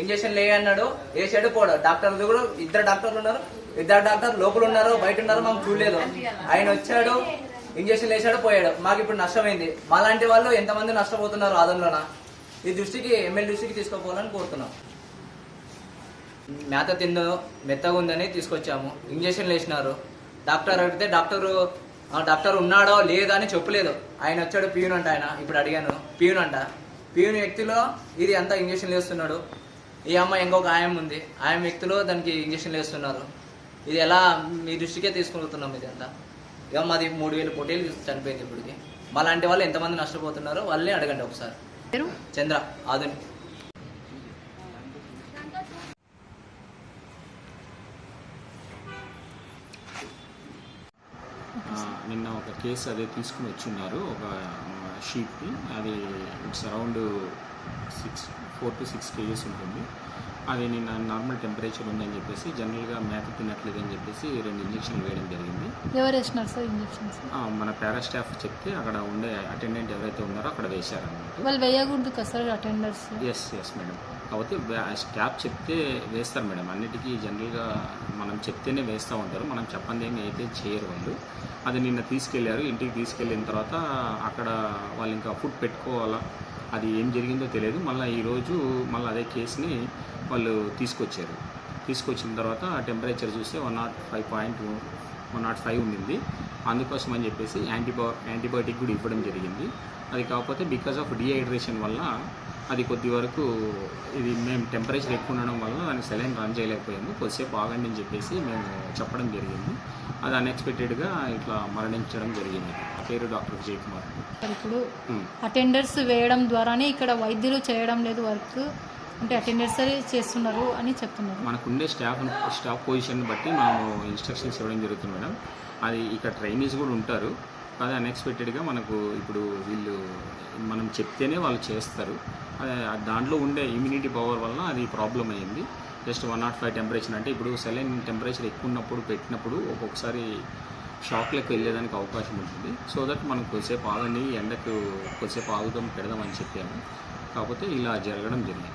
Injection లే అన్నాడు వేసాడు పోడు. డాక్టర్ కూడా ఇద్దరు డాక్టర్లు ఉన్నారు ఇద్దరు డాక్టర్ లోపల ఉన్నారు బయట ఉన్నారు మాకు చూడలేదు. ఆయన వచ్చాడు ఇంజక్షన్ వేసాడు పోయాడు. మాకు ఇప్పుడు నష్టమైంది. మాలాంటి వాళ్ళు ఎంతమంది నష్టపోతున్నారు ఆదంలోన ఈ దృష్టికి ఎమ్మెల్యే దృష్టికి తీసుకోపోవాలని కోరుతున్నాం. మేత తిందో మెత్తగా ఉందని తీసుకొచ్చాము. ఇంజక్షన్లు వేసినారు డాక్టర్ అడిగితే డాక్టర్ డాక్టర్ ఉన్నాడో లేదా అని చెప్పలేదు. ఆయన వచ్చాడు పియూన్ అంట ఆయన. ఇప్పుడు అడిగాను పియూన్ అంట. పియూన్ వ్యక్తిలో ఇది అంతా ఇంజక్షన్ వేస్తున్నాడు ఈ అమ్మాయి ఇంకొక ఆయం ఉంది. ఆయం వ్యక్తిలో దానికి ఇంజక్షన్లు వేస్తున్నారు. ఇది ఎలా మీ దృష్టికే తీసుకుంటున్నాం ఇది అంతా ఇక మాది మూడు వేలు పొట్టేలు చనిపోయింది ఇప్పటికి. మాలాంటి వాళ్ళు ఎంతమంది నష్టపోతున్నారో వాళ్ళని అడగండి ఒకసారి. చంద్ర ఆధుని నిన్న ఒక కేసు అదే తీసుకుని వచ్చిన్నారు. ఒక షీట్ని అది it's around six four to six kgs ఉంటుంది. అది నిన్న నార్మల్ టెంపరేచర్ ఉందని చెప్పేసి జనరల్గా మేత తినట్లేదని చెప్పేసి రెండు ఇంజక్షన్లు వేయడం జరిగింది. ఎవరు వేసినారు సార్ ఇంజక్షన్స్? మన పారా స్టాఫ్ చెప్తే అక్కడ ఉండే అటెండెంట్ ఎవరైతే ఉన్నారో అక్కడ వేశారన్నమాట. వాళ్ళు వేయకూడదు కదా sir attenders? Yes yes madam. కాకపోతే స్టాఫ్ చెప్తే వేస్తారు మేడం. అన్నిటికీ జనరల్గా మనం చెప్తేనే వేస్తూ ఉంటారు. మనం చెప్పంది ఏమి అయితే చేయరు వాళ్ళు. అది నిన్న తీసుకెళ్ళారు ఇంటికి తీసుకెళ్ళిన తర్వాత అక్కడ వాళ్ళు ఇంకా ఫుడ్ పెట్టుకోవాలా అది ఏం జరిగిందో తెలియదు. మళ్ళీ ఈరోజు మళ్ళీ అదే కేసుని వాళ్ళు తీసుకొచ్చారు. తీసుకొచ్చిన తర్వాత టెంపరేచర్ చూస్తే one nought five point one nought five ఉండింది. అందుకోసం అని చెప్పేసి యాంటీబయో యాంటీబయాటిక్ కూడా ఇవ్వడం జరిగింది. అది కాకపోతే బికాస్ ఆఫ్ డిహైడ్రేషన్ వల్ల అది కొద్ది వరకు ఇది మేము టెంపరేచర్ ఎక్కువ ఉండడం వల్ల దానికి సెలైన్ రన్ చేయలేకపోయాము. కొద్దిసేపు ఆగండి అని చెప్పేసి మేము చెప్పడం జరిగింది. అది అన్ఎక్స్పెక్టెడ్గా ఇట్లా మరణించడం జరిగింది. పేరు డాక్టర్ విజయ్ కుమార్. ఇప్పుడు. అటెండర్స్ వేయడం ద్వారానే ఇక్కడ వైద్యులు చేయడం లేదు వర్క్. అంటే అటెండర్స్ చేస్తున్నారు అని చెప్తున్నారు. మనకుండే స్టాఫ్ స్టాఫ్ పొజిషన్ బట్టి మనము ఇన్స్ట్రక్షన్స్ ఇవ్వడం జరుగుతుంది మేడం. అది ఇక్కడ ట్రైనీస్ కూడా ఉంటారు. అది అన్ఎక్స్పెక్టెడ్గా మనకు ఇప్పుడు వీళ్ళు మనం చెప్తేనే వాళ్ళు చేస్తారు. దాంట్లో ఉండే ఇమ్యూనిటీ పవర్ వల్ల అది ప్రాబ్లం అయ్యింది. Just one nought five temperature అంటే ఇప్పుడు సెలైన్ టెంపరేచర్ ఎక్కువ ఉన్నప్పుడు పెట్టినప్పుడు ఒక్కొక్కసారి షాక్లకు వెళ్ళేదానికి అవకాశం ఉంటుంది. సో దట్ మనం కొద్దిసేపు ఆగండి ఎండకు కొద్దిసేపు ఆగుదాం పెడదాం అని చెప్పాము. కాకపోతే ఇలా జరగడం జరిగింది.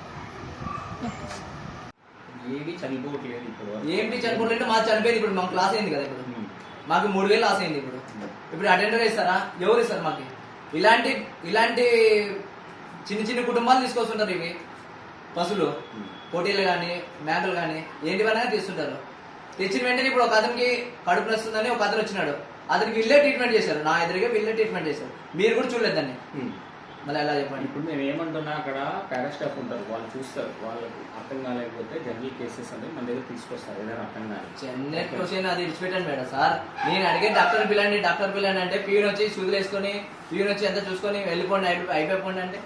ఏవి చనిపోవట్లేదు ఇప్పుడు ఏంటి చనిపోలేదు మాకు చనిపోయింది ఇప్పుడు మాకు లాస్ అయింది కదా ఇప్పుడు. మాకు మూడు వేలు లాస్ అయింది ఇప్పుడు. ఇప్పుడు అటెండర్ ఇస్తారా ఎవరు ఇస్తారు మాకు? ఇలాంటి ఇలాంటి చిన్న చిన్న కుటుంబాలు తీసుకొస్తుంటారు ఇవి. పశువులు పోటీలు కానీ మేకలు కానీ ఏంటివైనా తీస్తుంటారు? తెచ్చిన వెంటనే ఇప్పుడు ఒక అతనికి కడుపు నొస్తుందని ఒక అతను వచ్చినాడు. అతనికి వీళ్ళే ట్రీట్మెంట్ చేశారు. నా ఎదురుగా వీళ్ళే ట్రీట్మెంట్ చేశారు. మీరు కూడా చూడలేదు దాన్ని. మళ్ళీ ఎలా చెప్పండి? ఇప్పుడు మేము ఏమంటున్నా అక్కడ పారాస్టాఫ్ ఉంటారు. వాళ్ళు చూస్తారు. వాళ్ళకు అర్థం కాలేకపోతే జనరల్ కేసెస్ అనేది మన దగ్గర తీసుకొస్తారు. ఏదైనా అర్థం కాలేదు. చెన్నై క్వశ్చన్ అది ఇచ్చిపెట్టండి మేడం సార్. నేను అడిగే డాక్టర్ పిల్లండి డాక్టర్ పిల్లండి అంటే పీన్ వచ్చి సూదులు వేసుకొని పీన్ వచ్చి ఎంత చూసుకొని వెళ్ళిపోండి అయిపో- అయిపోయిపోండి అంటే.